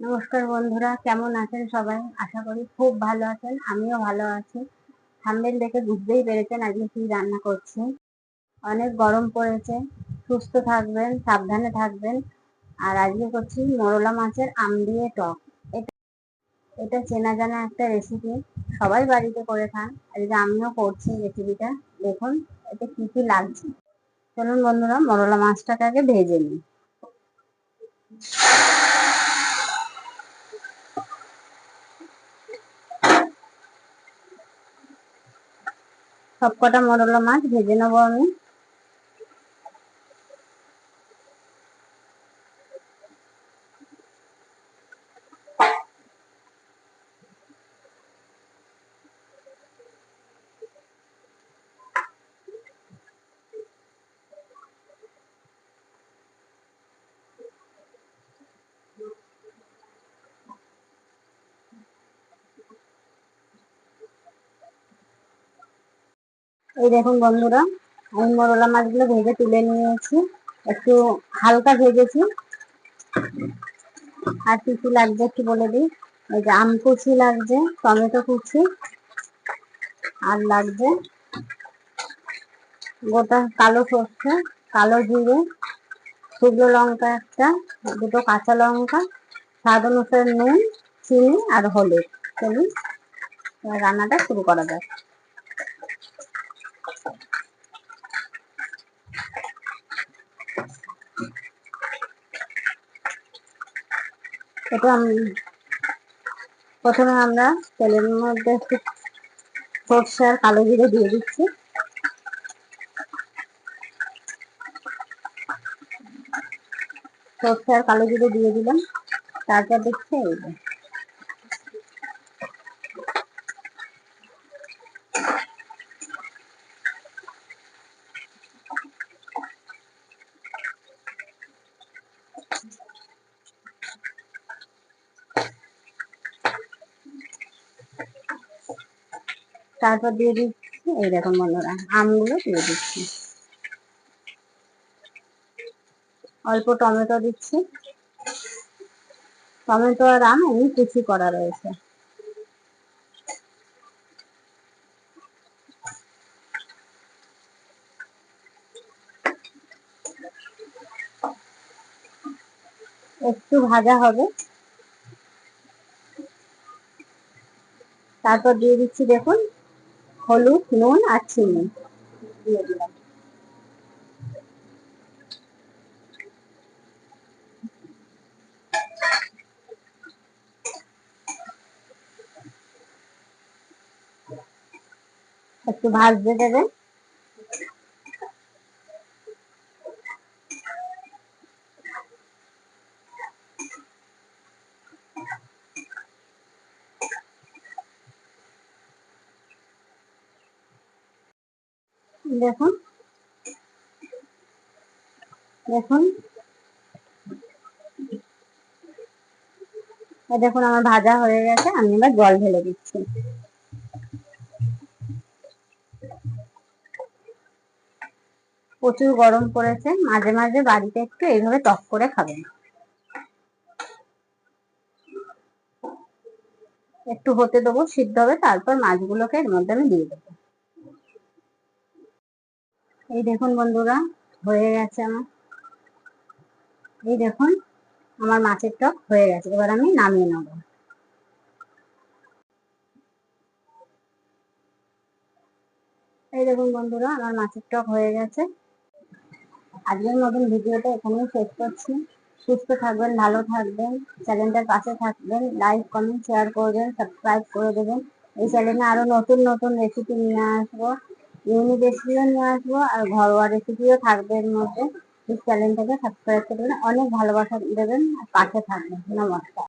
নমস্কার বন্ধুরা, কেমন আছেন সবাই? আশা করি খুব ভালো আছেন, আমিও ভালো আছি। থাম্বেল দেখে বুঝতেই পেরেছেন আজকে কি রান্না করছি। অনেক গরম পড়েছে, সুস্থ থাকবেন, সাবধানে থাকবেন। আর আজকে করছি মরলা মাছের আম দিয়ে টক। এটা এটা চেনা জানা একটা রেসিপি সবাই বাড়িতে করে খান। আজকে আমিও করছি রেসিপিটা দেখুন, এতে কি কি লাগছে। চলুন বন্ধুরা, মরলা মাছটাকে আগে ভেজে নিই। সবকটা মরলা মাছ ভেজে নেব আমি। এই দেখুন বন্ধুরা, আমি মরলা মাছগুলো ভেজে তুলে নিয়েছি। একটু হালকা ভেজেছি। আর কি কি লাগবে একটু বলে দিই। এই যে আম কুচি লাগছে টমেটো কুচি আর লাগছে গোটা কালো সর্ষে, কালো জিরে, শুকনো লঙ্কা একটা, দুটো কাঁচা লঙ্কা, স্বাদ অনুসারে নুন, চিনি আর হলুদ। চলুন রান্নাটা শুরু করা যায় এটা প্রথমে আমরা তেলের মধ্যে একটু সর্ষে আর কালো জিরে দিয়ে দিচ্ছি। সর্ষে আর কালো জিরে দিয়ে দিলাম। তারপর দেখছি এই তারপর দিয়ে দিচ্ছি, এই দেখুন বন্ধুরা, আমগুলো দিয়ে দিচ্ছি। অল্প টমেটো দিচ্ছি। টমেটো আর আম এমনি কুচি করা রয়েছে। একটু ভাজা হবে। তারপর দিয়ে দিচ্ছি, দেখুন হলুদ নুন আর চিনি। দিয়ে দিলাম। একটু ভাজতে দেবে দেখুন। দেখুন। দেখুন, আমার ভাজা হয়ে গেছে, আমি এবার জল ঢেলে দিচ্ছি। প্রচুর গরম পড়েছে, মাঝে মাঝে বাড়িতে একটু এইভাবে টক করে খাবেন একটু হতে দেবো, সিদ্ধ হবে, তারপর মাছগুলোকে এর মধ্যে আমি দিয়ে দেবো। এই দেখুন বন্ধুরা, হয়ে গেছে আমার। এই দেখুন, আমার মাছের টক হয়ে গেছে। এবার আমি নামিয়ে নেব। এই দেখুন বন্ধুরা, আমার মাছের টক হয়ে গেছে। আজকের মতন ভিডিওটা এখানেই শেষ করছি। সুস্থ থাকবেন, ভালো থাকবেন, চ্যানেলটার পাশে থাকবেন, লাইক, কমেন্ট, শেয়ার করবেন, সাবস্ক্রাইব করে দেবেন। এই চ্যানেলে আরও নতুন নতুন রেসিপি নিয়ে আসব। ইউনিক রেসিপিও নিয়ে আসব আর ঘরোয়া রেসিপিও থাকবে এর মধ্যে। চ্যানেলটাকে সাবস্ক্রাইব করবেন অনেক ভালোবাসা দেবেন। আর পাশে থাকবেন। নমস্কার।